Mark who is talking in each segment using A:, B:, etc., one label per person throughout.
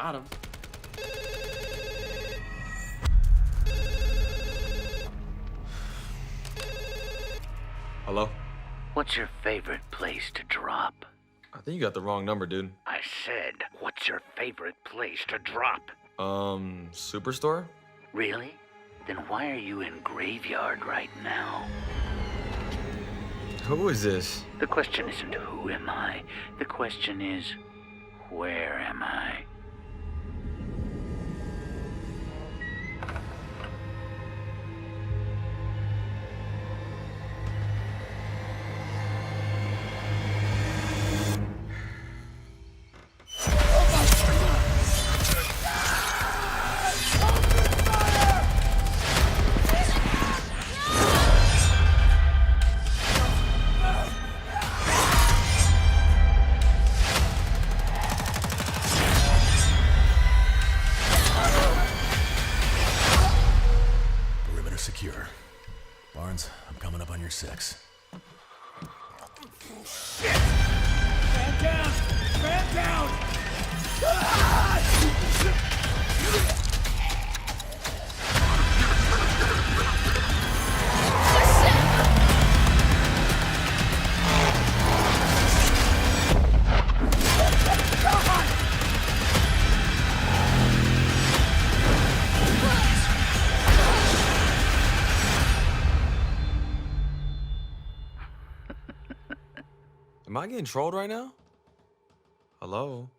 A: Got him.
B: Hello?
C: What's your favorite place to drop?
B: I think you got the wrong number, dude.
C: I said, what's your favorite place to drop?
B: Um, Superstore?
C: Really? Then why are you in graveyard right now?
B: Who is this?
C: The question isn't who am I? The question is, where am I?
D: Oh, shit! Man down! Man down! Ah!
B: Am I getting trolled right now? Hello?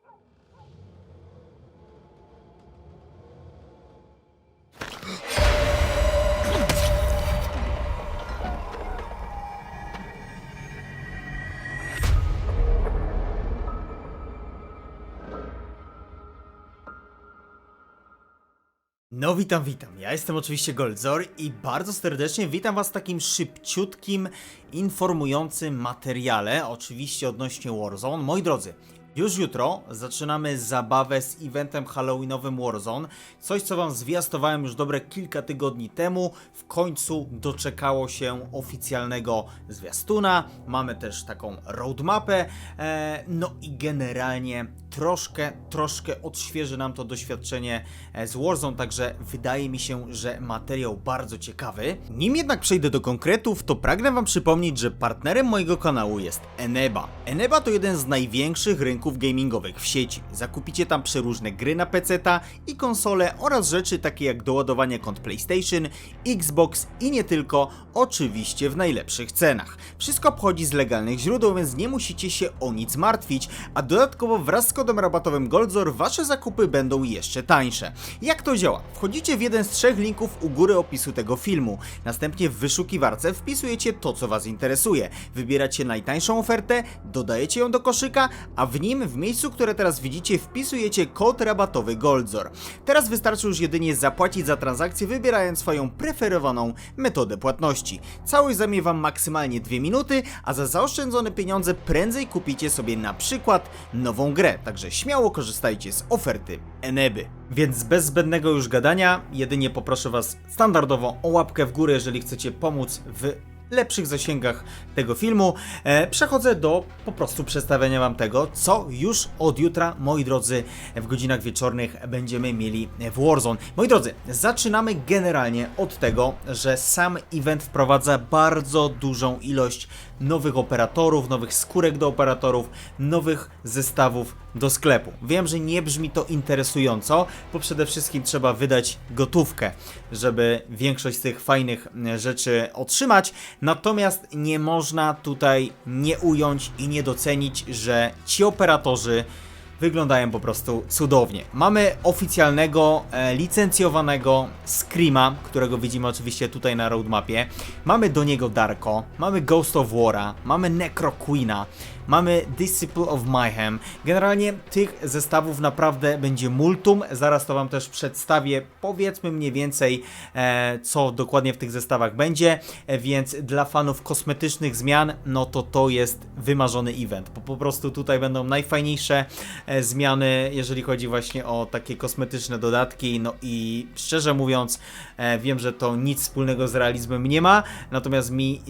E: No witam, witam. Ja jestem oczywiście Goldzor i bardzo serdecznie witam was w takim szybciutkim, informującym materiale, oczywiście odnośnie Warzone. Moi drodzy, już jutro zaczynamy zabawę z eventem halloweenowym Warzone. Coś, co wam zwiastowałem już dobre kilka tygodni temu. W końcu doczekało się oficjalnego zwiastuna. Mamy też taką roadmapę. E, no i generalnie troszkę, troszkę odświeży nam to doświadczenie e, z Warzone, także wydaje mi się, że materiał bardzo ciekawy. Nim jednak przejdę do konkretów, to pragnę wam przypomnieć, że partnerem mojego kanału jest Eneba. Eneba to jeden z największych rynków gamingowych w sieci. Zakupicie tam przeróżne gry na PC-ta i konsole oraz rzeczy takie jak doładowanie kont PlayStation, Xbox i nie tylko, oczywiście w najlepszych cenach. Wszystko pochodzi z legalnych źródeł, więc nie musicie się o nic martwić, a dodatkowo wraz z kodem rabatowym Goldzor wasze zakupy będą jeszcze tańsze. Jak to działa? Wchodzicie w jeden z trzech linków u góry opisu tego filmu. Następnie w wyszukiwarce wpisujecie to, co was interesuje. Wybieracie najtańszą ofertę, dodajecie ją do koszyka, a w nim, w miejscu, które teraz widzicie, wpisujecie kod rabatowy Goldzor. Teraz wystarczy już jedynie zapłacić za transakcję, wybierając swoją preferowaną metodę płatności. Całość zajmie wam maksymalnie 2 minuty, a za zaoszczędzone pieniądze prędzej kupicie sobie na przykład nową grę. Także śmiało korzystajcie z oferty Eneby. Więc bez zbędnego już gadania, jedynie poproszę was standardowo o łapkę w górę, jeżeli chcecie pomóc w lepszych zasięgach tego filmu. E, przechodzę do po prostu przedstawienia Wam tego, co już od jutra, moi drodzy, w godzinach wieczornych będziemy mieli w Warzone. Moi drodzy, zaczynamy generalnie od tego, że sam event wprowadza bardzo dużą ilość nowych operatorów, nowych skórek do operatorów, nowych zestawów do sklepu. Wiem, że nie brzmi to interesująco, bo przede wszystkim trzeba wydać gotówkę, żeby większość z tych fajnych e, rzeczy otrzymać. Natomiast nie można tutaj nie ująć i nie docenić, że ci operatorzy wyglądają po prostu cudownie. Mamy oficjalnego, e, licencjowanego Screama, którego widzimy oczywiście tutaj na roadmapie. Mamy do niego Darko, mamy Ghost of War'a, mamy Necro Queena, mamy Disciple of Mayhem. Generalnie tych zestawów naprawdę będzie multum. Zaraz to Wam też przedstawię, powiedzmy mniej więcej, e, co dokładnie w tych zestawach będzie. E, więc dla fanów kosmetycznych zmian, no to to jest wymarzony event. Po, po prostu tutaj będą najfajniejsze e, zmiany, jeżeli chodzi właśnie o takie kosmetyczne dodatki. No i szczerze mówiąc, e, wiem, że to nic wspólnego z realizmem nie ma, natomiast mi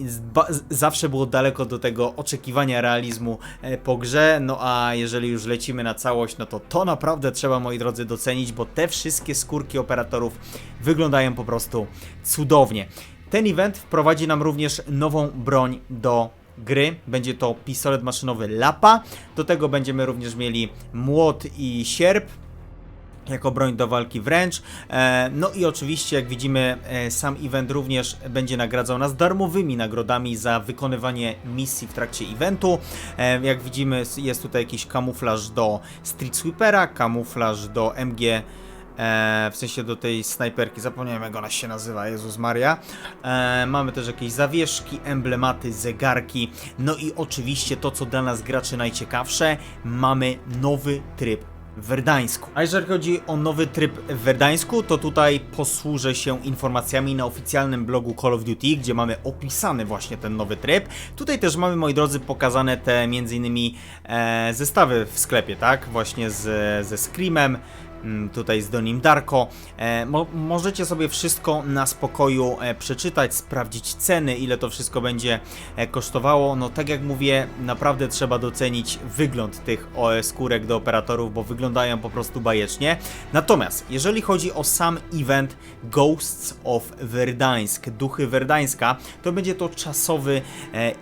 E: zawsze było daleko do tego oczekiwania realizmu e, po grze. No a jeżeli już lecimy na całość, no to to naprawdę trzeba, moi drodzy, docenić, bo te wszystkie skórki operatorów wyglądają po prostu cudownie. Ten event wprowadzi nam również nową broń do gry. Będzie to pistolet maszynowy Lapa. Do tego będziemy również mieli młot i sierp jako broń do walki wręcz. E, No i oczywiście, jak widzimy, e, sam event również będzie nagradzał nas darmowymi nagrodami za wykonywanie misji w trakcie eventu. E, Jak widzimy, jest tutaj jakiś kamuflaż do Street Sweepera, kamuflaż do MG. E, w sensie do tej snajperki, zapomniałem jak ona się nazywa, Jezus Maria. E, mamy też jakieś zawieszki, emblematy, zegarki, no i oczywiście to, co dla nas graczy najciekawsze, mamy nowy tryb w Werdańsku. A jeżeli chodzi o nowy tryb w Werdańsku, to tutaj posłużę się informacjami na oficjalnym blogu Call of Duty, gdzie mamy opisany właśnie ten nowy tryb. Tutaj też mamy, moi drodzy, pokazane te innymi e, zestawy w sklepie, tak? Właśnie z, ze Screamem, tutaj z Donim Darko. E, mo możecie sobie wszystko na spokoju e, przeczytać, sprawdzić ceny, ile to wszystko będzie e, kosztowało. No tak jak mówię, naprawdę trzeba docenić wygląd tych skórek do operatorów, bo wyglądają po prostu bajecznie. Natomiast jeżeli chodzi o sam event Ghosts of Verdansk, Duchy Werdańska, to będzie to czasowy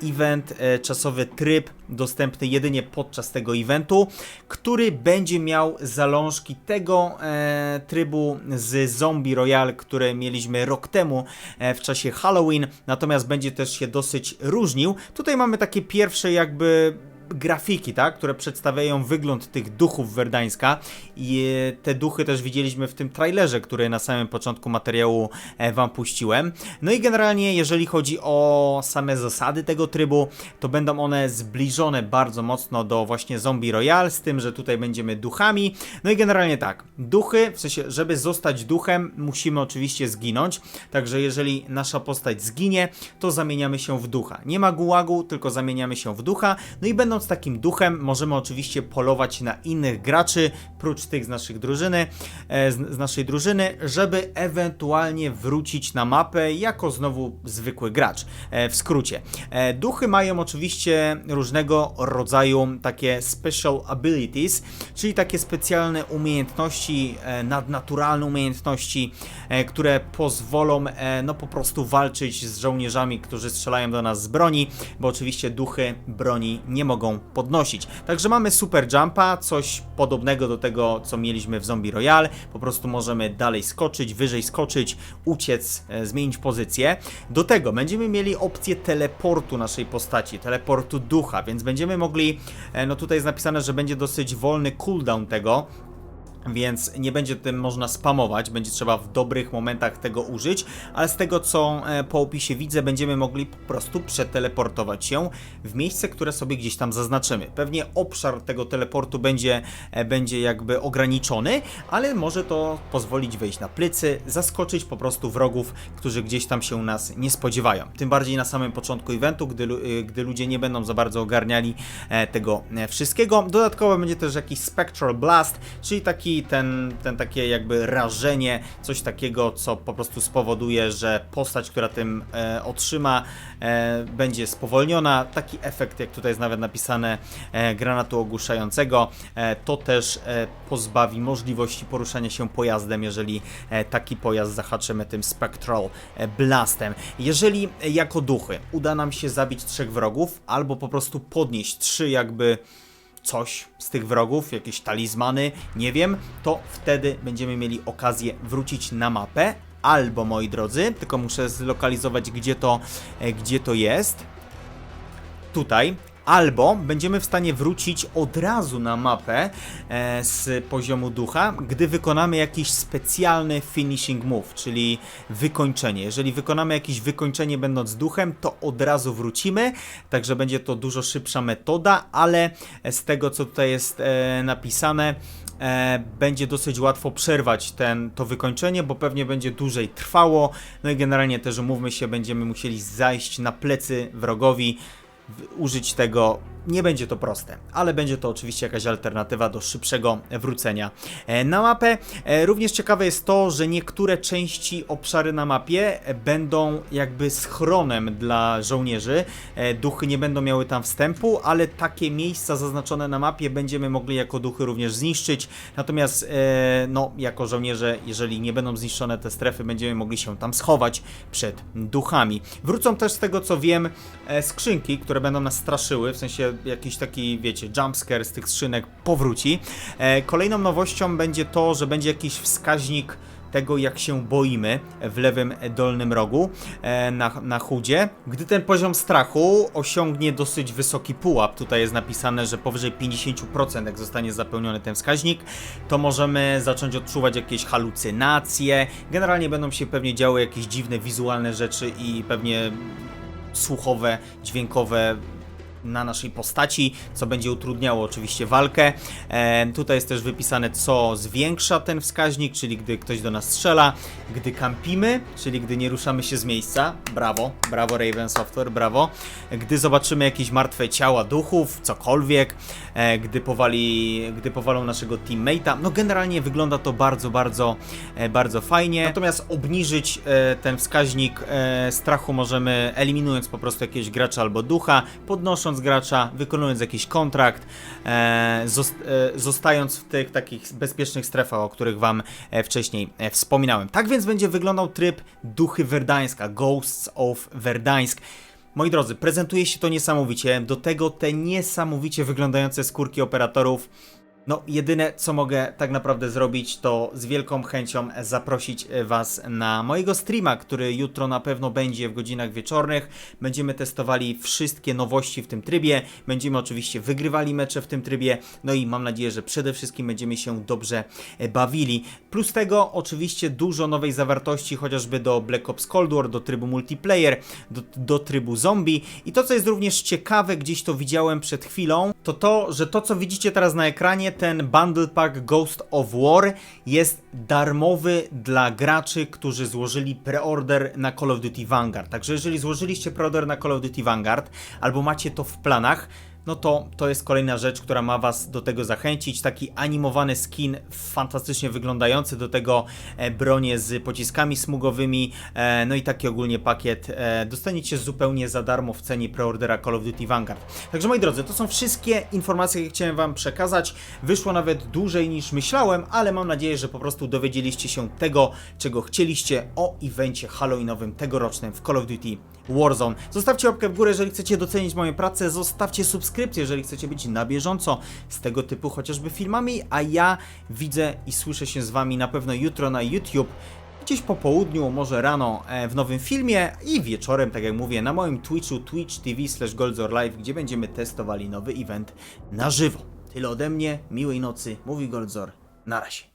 E: event, czasowy tryb dostępny jedynie podczas tego eventu, który będzie miał zalążki tego e, trybu z Zombie Royale, które mieliśmy rok temu e, w czasie Halloween, natomiast będzie też się dosyć różnił. Tutaj mamy takie pierwsze jakby grafiki, tak, które przedstawiają wygląd tych duchów Werdańska i e, te duchy też widzieliśmy w tym trailerze, który na samym początku materiału e, wam puściłem. No i generalnie jeżeli chodzi o same zasady tego trybu, to będą one zbliżone bardzo mocno do właśnie Zombie Royale, z tym, że tutaj będziemy duchami. No i generalnie tak, duchy, w sensie, żeby zostać duchem, musimy oczywiście zginąć, także jeżeli nasza postać zginie, to zamieniamy się w ducha. Nie ma gułagu, tylko zamieniamy się w ducha, no i będąc takim duchem, możemy oczywiście polować na innych graczy, prócz tych z naszych drużyny, e, z, z naszej drużyny, żeby ewentualnie wrócić na mapę jako znowu zwykły gracz. E, w skrócie. E, duchy mają oczywiście różnego rodzaju takie special abilities, czyli takie specjalne umiejętności, nadnaturalne umiejętności, które pozwolą no po prostu walczyć z żołnierzami, którzy strzelają do nas z broni, bo oczywiście duchy broni nie mogą podnosić. Także mamy super jumpa, coś podobnego do tego, co mieliśmy w Zombie Royale. Po prostu możemy dalej skoczyć, wyżej skoczyć, uciec, e, zmienić pozycję. Do tego będziemy mieli opcję teleportu naszej postaci, teleportu ducha, więc będziemy mogli, e, no tutaj jest napisane, że będzie dosyć wolny cooldown tego, więc nie będzie tym można spamować, będzie trzeba w dobrych momentach tego użyć, ale z tego co e, po opisie widzę, będziemy mogli po prostu przeteleportować się w miejsce, które sobie gdzieś tam zaznaczymy. Pewnie obszar tego teleportu będzie, e, będzie jakby ograniczony, ale może to pozwolić wejść na plecy, zaskoczyć po prostu wrogów, którzy gdzieś tam się nas nie spodziewają. Tym bardziej na samym początku eventu, gdy, y, gdy ludzie nie będą za bardzo ogarniali e, tego e, wszystkiego. Dodatkowo będzie też jakiś Spectral Blast, czyli taki ten, ten takie jakby rażenie, coś takiego, co po prostu spowoduje, że postać, która tym e, otrzyma, e, będzie spowolniona. Taki efekt, jak tutaj jest nawet napisane, e, granatu ogłuszającego, e, to też e, pozbawi możliwości poruszania się pojazdem, jeżeli e, taki pojazd zahaczymy tym Spectral e, Blastem. Jeżeli e, jako duchy uda nam się zabić trzech wrogów, albo po prostu podnieść trzy jakby coś z tych wrogów, jakieś talizmany, nie wiem, to wtedy będziemy mieli okazję wrócić na mapę. Albo, moi drodzy, tylko muszę zlokalizować, gdzie to, e, gdzie to jest. Tutaj. Albo będziemy w stanie wrócić od razu na mapę e, z poziomu ducha, gdy wykonamy jakiś specjalny finishing move, czyli wykończenie. Jeżeli wykonamy jakieś wykończenie będąc duchem, to od razu wrócimy, także będzie to dużo szybsza metoda, ale z tego co tutaj jest e, napisane, e, będzie dosyć łatwo przerwać ten, to wykończenie, bo pewnie będzie dłużej trwało. No i generalnie też umówmy się, będziemy musieli zajść na plecy wrogowi, użyć tego nie będzie to proste, ale będzie to oczywiście jakaś alternatywa do szybszego wrócenia e, na mapę. E, Również ciekawe jest to, że niektóre części obszary na mapie e, będą jakby schronem dla żołnierzy. Duchy nie będą miały tam wstępu, ale takie miejsca zaznaczone na mapie będziemy mogli jako duchy również zniszczyć. Natomiast no, jako żołnierze, jeżeli nie będą zniszczone te strefy, będziemy mogli się tam schować przed duchami. Wrócą też z tego co wiem skrzynki, które będą nas straszyły, w sensie jakiś taki, wiecie, jumpscare z tych skrzynek powróci. E, kolejną nowością będzie to, że będzie jakiś wskaźnik tego, jak się boimy w lewym dolnym rogu e, na, na chudzie. Gdy ten poziom strachu osiągnie dosyć wysoki pułap, tutaj jest napisane, że powyżej 50% jak zostanie zapełniony ten wskaźnik, to możemy zacząć odczuwać jakieś halucynacje. Generalnie będą się pewnie działy jakieś dziwne wizualne rzeczy i pewnie słuchowe, dźwiękowe na naszej postaci, co będzie utrudniało oczywiście walkę. E, tutaj jest też wypisane, co zwiększa ten wskaźnik, czyli gdy ktoś do nas strzela, gdy kampimy, czyli gdy nie ruszamy się z miejsca. Brawo, brawo Raven Software, brawo. Gdy zobaczymy jakieś martwe ciała duchów, cokolwiek, e, gdy powali, gdy powalą naszego teammate'a. No generalnie wygląda to bardzo, bardzo, e, bardzo fajnie. Natomiast obniżyć e, ten wskaźnik e, strachu możemy eliminując po prostu jakiegoś gracza albo ducha, podnosząc gracza, wykonując jakiś kontrakt, e, e, zostając w tych takich bezpiecznych strefach, o których wam e, wcześniej wspominałem. Tak więc będzie wyglądał tryb Duchy Verdańska, Ghosts of Verdańsk. Moi drodzy, prezentuje się to niesamowicie. Do tego te niesamowicie wyglądające skórki operatorów. No, jedyne co mogę tak naprawdę zrobić, to z wielką chęcią zaprosić e, Was na mojego streama, który jutro na pewno będzie w godzinach wieczornych. Będziemy testowali wszystkie nowości w tym trybie. Będziemy oczywiście wygrywali mecze w tym trybie. No i mam nadzieję, że przede wszystkim będziemy się dobrze e, bawili. Plus tego, oczywiście dużo nowej zawartości, chociażby do Black Ops Cold War, do trybu multiplayer, do, do trybu zombie. I to, co jest również ciekawe, gdzieś to widziałem przed chwilą, to to, że to, co widzicie teraz na ekranie, ten Bundle Pack Ghost of War jest darmowy dla graczy, którzy złożyli preorder na Call of Duty Vanguard. Także jeżeli złożyliście preorder na Call of Duty Vanguard albo macie to w planach, no to to jest kolejna rzecz, która ma Was do tego zachęcić. Taki animowany skin, fantastycznie wyglądający, do tego e, bronie z pociskami smugowymi, e, no i taki ogólnie pakiet e, dostaniecie zupełnie za darmo w cenie preordera Call of Duty Vanguard. Także moi drodzy, to są wszystkie informacje, jakie chciałem Wam przekazać. Wyszło nawet dłużej niż myślałem, ale mam nadzieję, że po prostu dowiedzieliście się tego, czego chcieliście o evencie halloweenowym tegorocznym w Call of Duty Warzone. Zostawcie łapkę w górę, jeżeli chcecie docenić moją pracę, zostawcie subskrypcję, jeżeli chcecie być na bieżąco z tego typu chociażby filmami, a ja widzę i słyszę się z Wami na pewno jutro na YouTube, gdzieś po południu, może rano e, w nowym filmie i wieczorem, tak jak mówię, na moim Twitchu twitch tv slash goldzorlive, gdzie będziemy testowali nowy event na żywo. Tyle ode mnie, miłej nocy, mówi Goldzor, na razie.